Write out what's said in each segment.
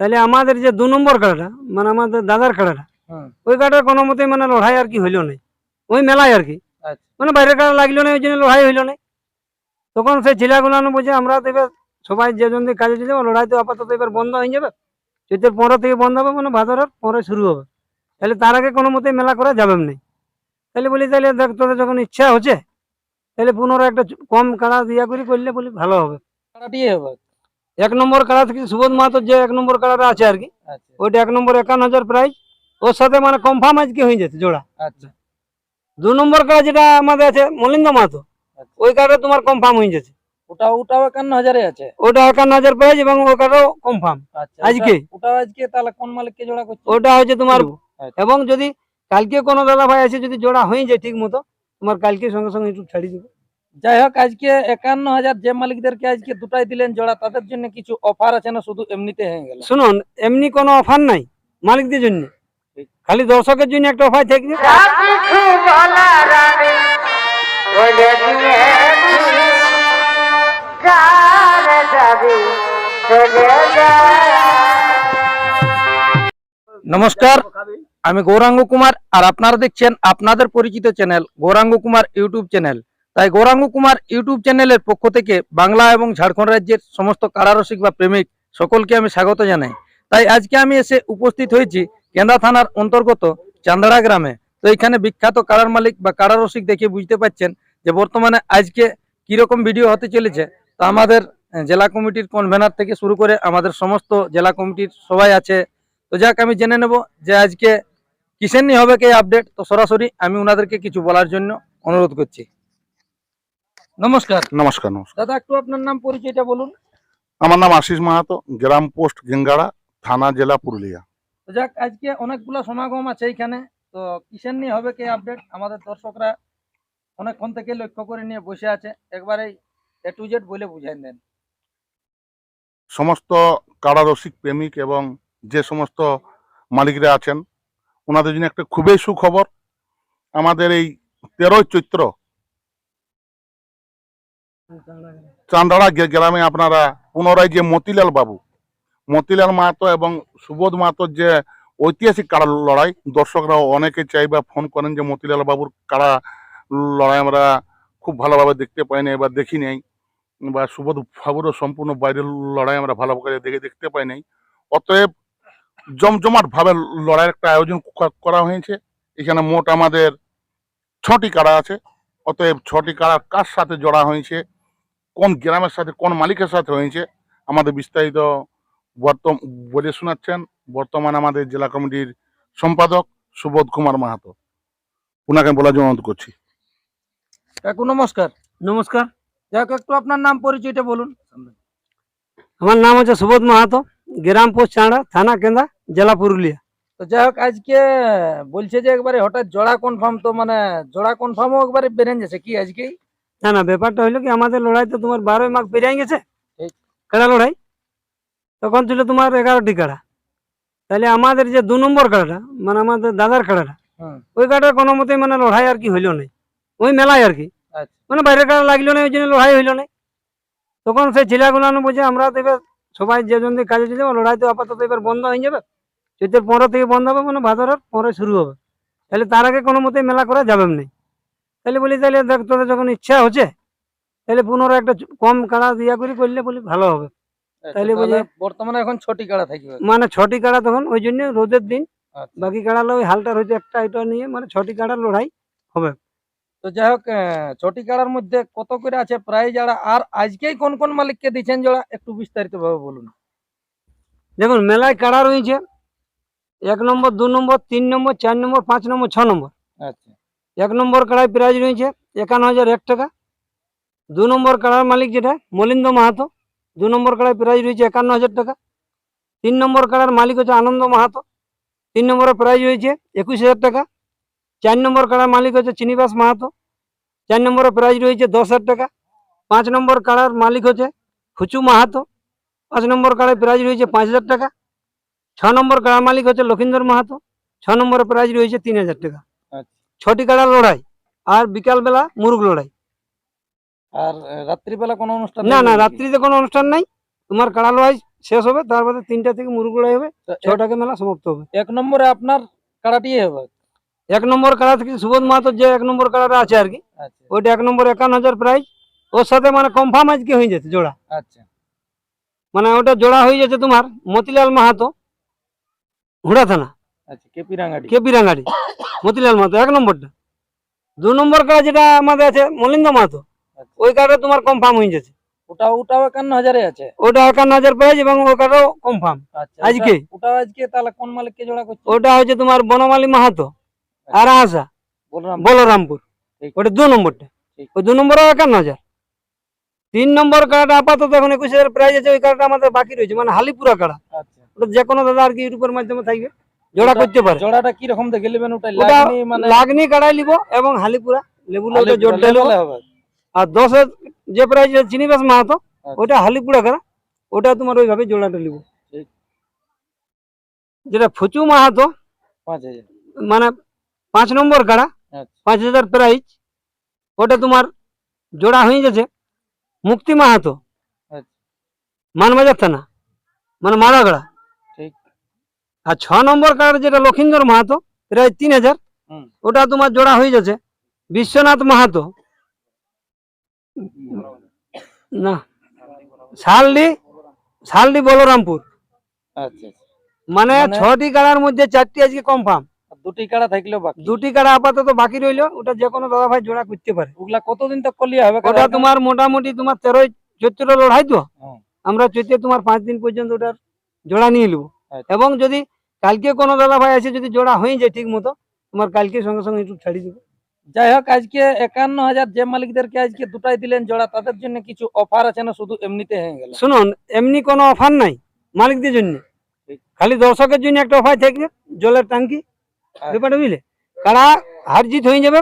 তাহলে আমাদের যে দু নম্বর কাড়াটা মানে আমাদের দাদার কাড়াটা ওই কাড়াটা কোনো মতে মানে লড়াই আর কি হইল না ওই মেলায় আর কি। আচ্ছা। মানে বাইরের কাড়া লাগল না ওই জন্য লড়াই হইল না তখন সেই ছেলেগুলো বলছে আমরা তো এবার সবাই যে জন কাজে চলে যাব লড়াই তো আপাতত এবার বন্ধ হয়ে যাবে। চৈতের পনেরো থেকে বন্ধ হবে মানে ভাদরের পরে শুরু হবে। তাহলে তার আগে কোনো মতে মেলা করা যাবে না তাহলে বলি তাহলে দেখ তোদের যখন ইচ্ছা হচ্ছে তাহলে পুনরায় একটা কম কাড়া দিয়া করি করলে বলি ভালো হবে। হবে। এক নম্বর কাড়া থেকে সুবোধ মাহাতোর যে এক নম্বর কাড়াটা আছে আর কি আচ্ছা। ওইটা এক নম্বর একান্ন হাজার প্রাইস ওর সাথে মানে কনফার্ম আজকে হয়ে যেতে জোড়া। আচ্ছা। দু নম্বর কাড়া যেটা আমাদের আছে মলিন্দ মাহাতো আচ্ছা। ওই কাড়া তোমার কনফার্ম হয়ে যাচ্ছে ওটা ওটাও একান্ন হাজারে আছে? ওটা একান্ন হাজার প্রাইস এবং ওই কাড়াও কনফার্ম আজকে? ওটাও আজকে তাহলে কোন মালিককে জোড়া করছে ওটা হচ্ছে তোমার আচ্ছা। এবং যদি কালকে কোনো দাদা ভাই আছে যদি জোড়া হয়ে যায় ঠিক মতো তোমার কালকে সঙ্গে সঙ্গে একটু ছাড়িয়ে দেবো। যাই হোক আজকে একান্ন হাজার যে মালিকদেরকে আজকে দুটাই দিলেন জোড়া তাদের জন্য কিছু অফার আছে না শুধু এমনিতে হয়ে গেল? শুনুন এমনি কোনো অফার নাই মালিকদের জন্য। খালি দর্শকের জন্য একটা অফার থাকবে। নমস্কার আমি গৌরাঙ্গ কুমার আর আপনারা দেখছেন আপনাদের পরিচিত channel Gouranga Kumar YouTube channel তাই গৌরাঙ্গ কুমার ইউটিউব চ্যানেলের পক্ষ থেকে বাংলা এবং ঝাড়খণ্ড রাজ্যের সমস্ত কারারসিক বা প্রেমিক সকলকে আমি স্বাগত জানাই। তাই আজকে আমি এসে উপস্থিত হয়েছি কেন্দা থানার অন্তর্গত চান্দাড়া গ্রামে। তো এখানে বিখ্যাত কারার মালিক বা কারারসিক দেখে বুঝতে পাচ্ছেন যে বর্তমানে আজকে কীরকম ভিডিও হতে চলেছে। তো আমাদের জেলা কমিটির কনভেনার থেকে শুরু করে আমাদের সমস্ত জেলা কমিটির সবাই আছে। তো যাক, আমি জেনে নেব যে আজকে কিসের নিয়ে হবে কে আপডেট তো সরাসরি আমি ওনাদেরকে কিছু বলার জন্য অনুরোধ করছি। নমস্কার। নমস্কার নমস্কার। দাদা একটু আপনার নাম পরিচয়টা বলুন। আমার নাম আশিস মাহাতো গ্রাম পোস্ট গেঙ্গাড়া থানা জেলা পুরুলিয়া। যাক আজকে অনেকগুলা সমাগম আছে এখানে তো কিসের নিয়ে হবে কে আপডেট আমাদের দর্শকরা অনেকক্ষণ থেকে লক্ষ্য করে নিয়ে বসে আছে। একবারেই এ টু জেড বলে বুঝাই দেন। সমস্ত কারারসিক প্রেমিক এবং যে সমস্ত মালিকরা আছেন ওনাদের জন্য একটা খুবই সুখবর। আমাদের এই তেরোই চৈত্র চান্দাড়া গ্রামে আপনারা পুনরায় যে মতিলাল বাবু, মতিলাল মাহাতো এবং সুবোধ মাহাতোর যে ঐতিহাসিক কাড়া লড়াই, দর্শকরা অনেকে চাই বা ফোন করেন যে মতিলাল বাবুর কাড়া লড়াই আমরা খুব ভালোভাবে দেখতে পাই না এবার দেখি নাই, বা সুবোধ বাবুরও সম্পূর্ণ বাইরের লড়াই আমরা ভালো করে দেখে দেখতে পাই নাই। অতএব জমজমাট ভাবে লড়াইয়ের একটা আয়োজন করা হয়েছে। এখানে মোট আমাদের ছটি কাড়া আছে। অতএব ছটি কাড়া কার সাথে জড়া হয়েছে কোন গ্রামের সাথে কোন মালিকের সাথে হয়েছে? আমাদের বিস্তারিত বর্তম বলে শোনাচ্ছেন বর্তমান আমাদের জেলা কমিটির সম্পাদক সুবোধ কুমার মাহাতো। ওনাকে আমি বলার জন্য অনুরোধ করছি। কাকু নমস্কার। নমস্কার। যাক একটু আপনার নাম পরিচয়টা বলুন। আমার নাম হচ্ছে সুবোধ মাহাতো গ্রাম পোস্ট চাঁড়া থানা কেন্দা জেলা পুরুলিয়া। তো যাই হোক আজকে বলছে যে একবারে হঠাৎ জোড়া কনফার্ম তো মানে জোড়া কনফার্মও একবারে বেরেন যাচ্ছে কি আজকেই? না না ব্যাপারটা হইল কি আমাদের লড়াই তো তোমার বারোই মাঘ পেরিয়ে গেছে। কাড়া লড়াই? তখন ছিল তোমার এগারোটি কাড়া। তাহলে আমাদের যে দু নম্বর কাড়াটা মানে আমাদের দাদার কাড়াটা ওই কাড়াটা কোনো মতে মানে লড়াই আর কি হইল না ওই মেলায় আর কি। আচ্ছা। মানে বাইরের কাড়া লাগল না ওই জন্য লড়াই হইল না তখন সেই ছেলেগুলো বলছে আমরা তো এবার সবাই যে জন কাজে চলে যাব লড়াই তো আপাতত এবার বন্ধ হয়ে যাবে। চৈতের পনেরো থেকে বন্ধ হবে মানে ভাদরের পরে শুরু হবে। তাহলে তার আগে কোনো মতে মেলা করা যাবে না তাহলে বলি তাহলে দেখ তোদের যখন ইচ্ছা হচ্ছে তাহলে পুনরায় একটা কম কাড়া দিয়া করে করলে বলি ভালো হবে। আচ্ছা, তাইলে তাহলে বুঝে- বর্তমানে এখন ছটি কাড়া থাকবে। মানে ছটি কাড়া তখন ওই জন্য রোদের দিন। আচ্ছা। বাকি কাড়ালে ওই হালটার হয়তো একটা এটা নিয়ে মানে ছটি কাড়ার লড়াই হবে। তো যাই হোক ছটি কাড়ার মধ্যে কত করে আছে প্রায় যারা আর আজকেই কোন কোন মালিককে দিচ্ছেন যারা একটু বিস্তারিত ভাবে বলুন। দেখুন মেলায় কাড়া রয়েছে এক নম্বর দু নম্বর তিন নম্বর চার নম্বর পাঁচ নম্বর ছ নম্বর। আচ্ছা। এক নম্বর কাড়ায় প্রাইজ রয়েছে, একান্ন হাজার এক টাকা। দু নম্বর কাড়ার মালিক যেটা, মলিন্দ মাহাতো। দু নম্বর কাড়ায় প্রাইজ রয়েছে, একান্ন হাজার টাকা। তিন নম্বর কাড়ার মালিক হচ্ছে আনন্দ মাহাতো। তিন নম্বরের প্রাইজ রয়েছে, একুশ হাজার টাকা। চার নম্বর কাড়ার মালিক হচ্ছে চিনিবাস মাহাতো। চার নম্বরের প্রাইজ রয়েছে, দশ হাজার টাকা। পাঁচ নম্বর কাড়ার মালিক হচ্ছে ফুচু মাহাতো। পাঁচ নম্বর কাড়ায় প্রাইজ রয়েছে, পাঁচ হাজার টাকা। ছ নম্বর কাড়ার মালিক হচ্ছে লক্ষিন্দর মাহাতো। ছ নম্বরের প্রাইজ রয়েছে, তিন হাজার টাকা। আচ্ছা। ছটি কাড়ার লড়াই আর বিকালবেলা মুরগ লড়াই। আর রাত্রিবেলা কোনো অনুষ্ঠান না না রাত্রিতে কোনো অনুষ্ঠান নাই। তোমার কাড়া লড়াই শেষ হবে তারপরে তিনটা থেকে মুরগুলাই হবে ছটাকে মেলা সমাপ্ত হবে। এক নম্বরে আপনার কাড়াটি হবে? এক নম্বর কাড়া থেকে সুবোধ মাহাতো যে এক নম্বর কাড়াটা আছে আর কি আচ্ছা। ওইটা এক নম্বর একান্ন হাজার প্রাইস ওর সাথে মানে কনফার্ম আজকে হয়ে যাচ্ছে জোড়া। আচ্ছা। মানে ওটা জোড়া হয়ে যাচ্ছে তোমার মতিলাল মাহাতো হুড়া থানা। আচ্ছা কেপি রাঙ্গাটি কেপি রাঙ্গাড়ি। মতিলাল মাহাতো এক নম্বরটা। দু নম্বর কাড়া যেটা আমাদের আছে মলিন্দ মাহাতো। আচ্ছা। ওই কার্ডটা তোমার কনফার্ম হয়ে যাচ্ছে। ওটা ওটাও একান্ন হাজারে আছে? ওটা একান্ন হাজার প্রাইস এবং ওই কনফার্ম আজকে? ওটাও আজকে তাহলে কোন মালিককে জোড়া করছে? ওটা হচ্ছে তোমার বনমালী মাহাতো আর আশা। বলরামপুর। ওটা দু নম্বরটা। ওই দু নম্বরও একান্ন হাজার। তিন নম্বর কার্ড আপাতত এখন একুশ হাজার প্রাইস আছে ওই কার্ডটা আমাদের বাকি রয়েছে মানে হালিপুরা কার্ড আচ্ছা। ওটা যে কোনো দাদা আর কি ইউটিউবের মাধ্যমে থাকবে। জোড়া ওটা- করতে পারে জোড়াটা কি রকম দেখে নেবেন ওটা ওটা লাগনি মানে লাগনি কাড়াই লিব এবং হালিপুরা লেবুলে ওটা আলিপুরা জোর ডালিব level এ হবে আর দশের যে প্রাইস চিনিবাস মাহাতো আচ্ছা। ওটা হালিপুরা কাড়া ওটা তোমার ওইভাবে জোড়াটা লিব ঠিক। যেটা ফুচু মাহাতো পাঁচ হাজার মানে পাঁচ নম্বর কাড়া আচ্ছা পাঁচ হাজার প্রাইস ওটা তোমার জোড়া হয়ে গেছে মুক্তি মাহাতো আচ্ছা। মানবাজার থানা মানে মারাগড়া ঠিক আর ছ নম্বর কার্ড যেটা লক্ষিন্দর মাহাতো প্রায় তিন হাজার। ওটা তোমার জোড়া হয়ে যাচ্ছে। বিশ্বনাথ মাহাতো। না শালডি শালডি বলরামপুর। আচ্ছা আচ্ছা। মানে মানে- ছটি কাড়ার মধ্যে চারটি আজকে কনফার্ম আর দুটি কাড়া থাকলেও বাকি। দুটি কাড়া আপাতত বাকি রইল ওটা যে কোনো দাদা ভাই জোড়া করতে পারে। ওগুলা কতদিন তক করলে হবে ওটা তোমার মোটামুটি তোমার তেরোই চৈত্র লড়াই তো। আমরা চৈত্রে তোমার পাঁচ দিন পর্যন্ত ওটার জোড়া নিয়ে নেব। এবং যদি কালকে কোনো দাদা ভাই আছে যদি জোড়া হয়ে যায় ঠিক মতো তোমার কালকে সঙ্গে সঙ্গে একটু ছাড়ি দেবো। যাই হোক আজকে একান্ন হাজার যে মালিকদেরকে আজকে দুটাই দিলেন জোড়া তাদের জন্য কিছু অফার আছে না শুধু এমনিতে হয়ে গেল? শুনুন এমনি কোনো অফার নাই মালিকদের জন্য। খালি দর্শকের জন্য একটা অফার থাকবে জলের ট্যাঙ্কি। আচ্ছা। ব্যাপারটা বুঝলে? কাড়া হার জিত হয়ে যাবে।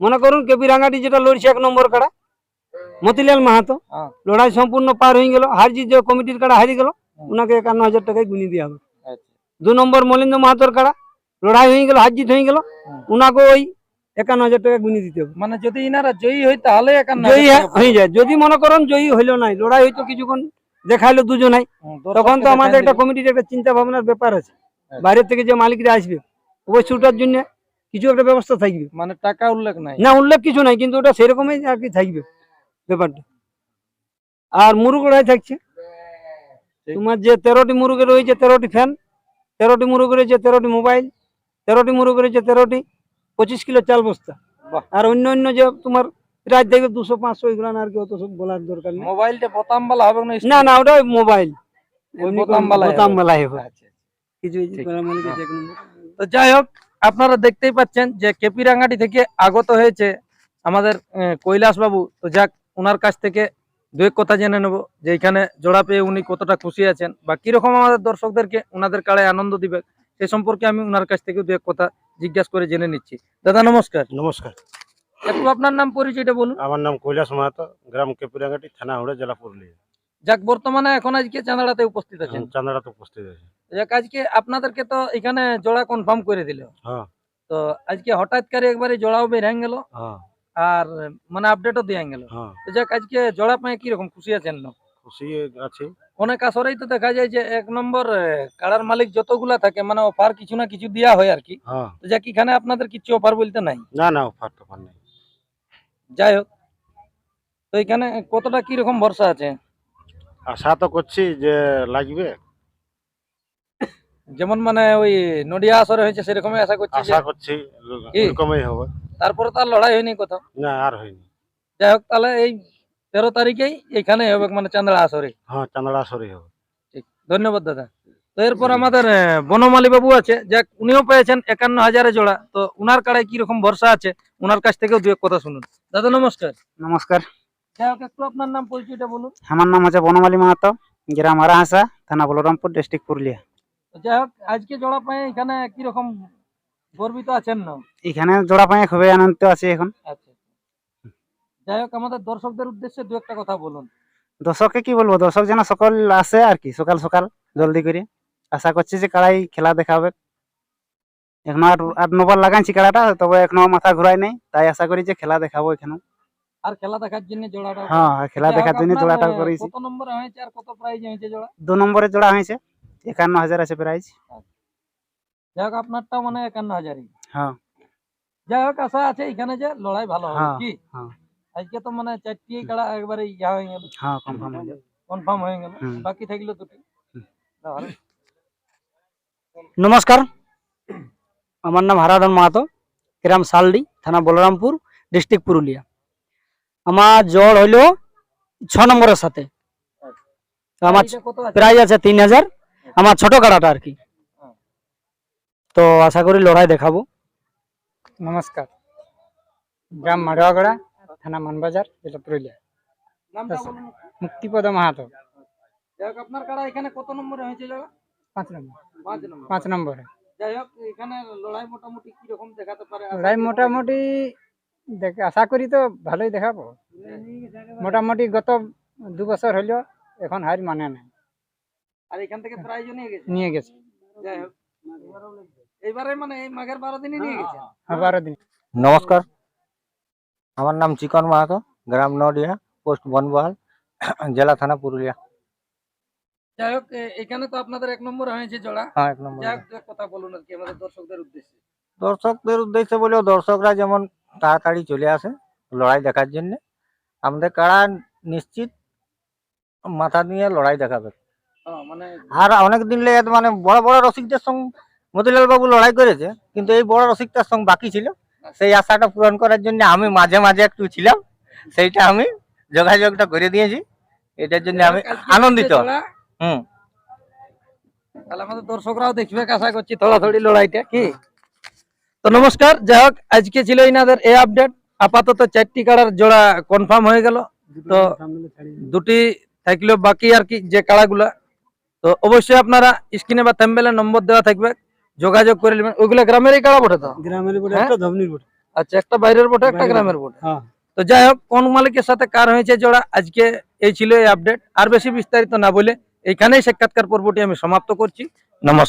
মনে করুন কেপি রাঙ্গাটি যেটা লড়ছে এক নম্বর কাড়া মতিলাল মাহাতো। হ্যাঁ। লড়াই সম্পূর্ণ পার হয়ে গেল। হার জিত যে কমিটির কাড়া হারিয়ে গেল। ওনাকে একান্ন হাজার টাকায় গুনি দেওয়া হবে আচ্ছা। দু নম্বর মলিন্দ মাহাতোর কাড়া লড়াই হয়ে গেল হার জিত হয়ে গেল। হুম। ওনাকে ওই একান্ন হাজার টাকা গুনি দিতে হবে। মানে যদি ইনারা জয়ী হয় তাহলে একান্ন জয়ী হ্যাঁ- হয়ে যায়। যদি মনে করেন জয়ী হইল নাই লড়াই হয়তো কিছুক্ষণ দেখাইলো দুজনাই। তখন তো আমাদের একটা কমিটির একটা চিন্তা ভাবনার ব্যাপার আছে। হ্যাঁ। বাইরের থেকে যে মালিকরা আসবে অবশ্যই ওটার জন্য কিছু একটা ব্যবস্থা থাকবে। মানে টাকা উল্লেখ নাই? না উল্লেখ কিছু নাই কিন্তু ওটা সেরকমই আর কি থাকবে ব্যাপারটা। আর মুরুগ লড়াই থাকছে। তোমার যে তেরোটি মুরুগে রয়েছে তেরোটি ফ্যান তেরোটি মুরুগে রয়েছে তেরোটি মোবাইল তেরোটি মুরুগে রয়েছে তেরোটি পঁচিশ কিলো চাল বস্তা। আর অন্য অন্য যে তোমার প্রায় দেখবে দুশো পাঁচশো এগুলো আর কি অত সব বলার দরকার নেই। মোবাইলটা বোতাম বালা হবে না না না ওটা মোবাইল। বোতাম হবে। আচ্ছা কিছু এক নম্বর। তো যাই হোক আপনারা দেখতেই পাচ্ছেন যে কেপি রাঙ্গাটি থেকে আগত হয়েছে আমাদের কৈলাস বাবু তো যাক ওনার কাছ থেকে দু এক কথা জেনে নেব যে এখানে জোড়া পেয়ে উনি কতটা খুশি আছেন বা কীরকম আমাদের দর্শকদেরকে ওনাদের কাড়ায় আনন্দ দিবে সে সম্পর্কে আমি ওনার কাছ থেকে দু এক কথা জিজ্ঞাসা করে জেনে নিচ্ছি। দাদা নমস্কার। নমস্কার। একটু আপনার নাম পরিচয়টা বলুন। আমার নাম কৈলাস মাহাতো গ্রাম কেপুরাঙ্গাটি থানা হুড়া জেলা পুরুলিয়া। যাক বর্তমানে এখন আজকে চাঁদাড়াতে উপস্থিত আছেন। চান্দাড়াতে উপস্থিত আছে। যাক আজকে আপনাদেরকে তো এখানে জোড়া কনফার্ম করে দিল। হ্যাঁ। তো আজকে হঠাৎ করে একবারে জোড়াও বের হয়ে গেল। হ্যাঁ। আর মানে আপডেটও দিয়ে গেল। হ্যাঁ। তো যাক আজকে জোড়া পায়ে কীরকম খুশি আছেন না খুশি আছে। অনেক আসরেই তো দেখা যায় যে এক নম্বর কাড়ার মালিক যতগুলা থাকে মানে অফার কিছু না কিছু দেওয়া হয় আর কি। হ্যাঁ। তো যাক এখানে আপনাদের কিছু অফার বলতে নাই? না না অফার টফার নেই। যাই হোক। তো এখানে কতটা কি রকম ভরসা আছে? আশা তো করছি যে লাগবে। যেমন মানে ওই নডিয়া আসরে হয়েছে সেরকমই আশা করছি আশা করছি এরকমই হবে। তারপরে তার লড়াই হয়নি কোথাও। না আর হয়নি। যাই হোক তাহলে এই তেরো তারিখেই এখানে হবে মানে চান্দড়া আসরে। হ্যাঁ চান্দাড়া সরই হবে। ঠিক ধন্যবাদ দাদা। তো এরপর আমাদের বনমালী বাবু আছে যাক উনিও পেয়েছেন একান্ন হাজারে জোড়া। তো উনার কাড়ায় কি রকম ভরসা আছে? উনার কাছ থেকেও দু এক কথা শুনুন। দাদা নমস্কার। নমস্কার। যাই হোক একটু আপনার নাম পরিচয়টা বলুন। আমার নাম আছে বনমালী মাহাতো গ্রাম আরাহাসা থানা বলরামপুর ডিস্ট্রিক্ট পুরুলিয়া। যাই হোক আজকে জোড়া পায়ে এখানে কি রকম গর্বিত আছেন না? এখানে জোড়া পায়ে খুবই আনন্দিত আছি এখন। আচ্ছা যাই হোক আমাদের দর্শকদের উদ্দেশ্যে দু একটা কথা বলুন। দর্শককে কি বলব? দর্শক যেন সকল আসে আর কি সকাল সকাল জলদি করে। আশা করছি যে কাড়াই খেলা দেখাবে এখনও আট আট নবার লাগাইছি কাড়াটা তবে এখনও মাথা ঘুরাই নাই তাই আশা করি যে খেলা দেখাবো এখানে আর খেলা দেখার জন্য জোড়াটা হ্যাঁ খেলা দেখার জন্য জোড়াটা করেছি। কত নম্বরে হয়েছে আর কত প্রাইজ হয়েছে জোড়া? দু নম্বরে জোড়া হয়েছে। একান্ন হাজার আছে প্রাইজ যাই হোক আপনারটা মানে একান্ন হাজারই। হ্যাঁ। যাই হোক আশা আছে এখানে যে লড়াই ভালো হবে হ্যাঁ, কি? হ্যাঁ। আজকে তো মানে চারটি কাড়া একবারে ইয়া হয়ে গেল। হ্যাঁ কনফার্ম হয়ে যাবে। কনফার্ম হয়ে গেল। বাকি থাকল দুটি। নমস্কার। আমার নাম হারাধন মাহাতো গ্রাম শালডি থানা বলরামপুর ডিস্ট্রিক্ট পুরুলিয়া। আমার জ্বর হইল ছ নম্বরের সাথে। আমার কত আছে? প্রাইজ আছে তিন হাজার। আমার ছোট কাড়াটা আর কি। তো আশা করি লড়াই দেখাবো। নমস্কার। গ্রাম মাডুয়াগড়া থানা মানবাজার জেলা পুরুলিয়া। মুক্তিপদ মাহাতো। যাই হোক আপনার কাড়া এখানে কত নম্বরে হয়েছে জায়গা পাঁচ নম্বর। পাঁচ নম্বরে। যাই হোক এখানে লড়াই মোটামুটি কি রকম দেখাতে পারে? আশা লড়াই মোটামুটি দেখ- আশা করি তো ভালোই দেখাবো। মোটামুটি গত দু বছর হইল এখন হার মানে নাই। আর এখান থেকে প্রাইজও নিয়ে গেছে। নিয়ে গেছে। যাই হোক। এইবারে মানে এই মাঘের বারো দিনই নিয়ে গেছে। বারো দিন। নমস্কার। আমার নাম চিকন মাহাতো গ্রাম নডিয়া পোস্ট বনবহাল জেলা থানা পুরুলিয়া। যাই হোক এখানে তো আপনাদের এক নম্বরে হয়েছে জোড়া। হ্যাঁ এক নম্বর যাই হোক কথা বলুন আর কি আমাদের দর্শকদের উদ্দেশ্যে। দর্শকদের উদ্দেশ্যে বলেও দর্শকরা যেমন তাড়াতাড়ি চলে আসে লড়াই দেখার জন্য আমাদের কারা নিশ্চিত মাথা নিয়ে লড়াই দেখাবে? হ্যাঁ, আর অনেক দিন লেগে মানে বড় বড় রসিকদের সঙ্গে মতিলাল বাবু লড়াই করেছে কিন্তু এই বড় রসিকটার সঙ্গে বাকি ছিল। সেই আশাটা পূরণ করার জন্য আমি মাঝে মাঝে একটু ছিলাম সেইটা আমি যোগাযোগটা করে দিয়েছি। এটার জন্য আমি আনন্দিত। হুম। তাহলে আমাদের দর্শকরাও দেখবে আশা করছি থোড়াথড়ি লড়াইটা কি? তো নমস্কার যাই হোক আজকে ছিল ইনাদের এই আপডেট। আপাতত চারটি কাড়ার জোড়া কনফার্ম হয়ে গেল। তো দুটি থাকলেও বাকি আর কি যে কাড়াগুলা তো অবশ্যই আপনারা স্ক্রিনে বা থেম্বেলের নম্বর দেওয়া থাকবে যোগাযোগ করে নেবেন। ওইগুলো গ্রামেরই কারা বটে তো? গ্রামের বটে হ্যাঁ? একটা বটে। আচ্ছা একটা বাইরের বটে একটা গ্রামের বটে হ্যাঁ। তো যাই হোক কোন মালিকের সাথে কার হয়েছে জোড়া আজকে এই ছিল এই আপডেট আর বেশি বিস্তারিত না বলে এইখানেই সাক্ষাৎকার পর্বটি আমি সমাপ্ত করছি। নমস্কার।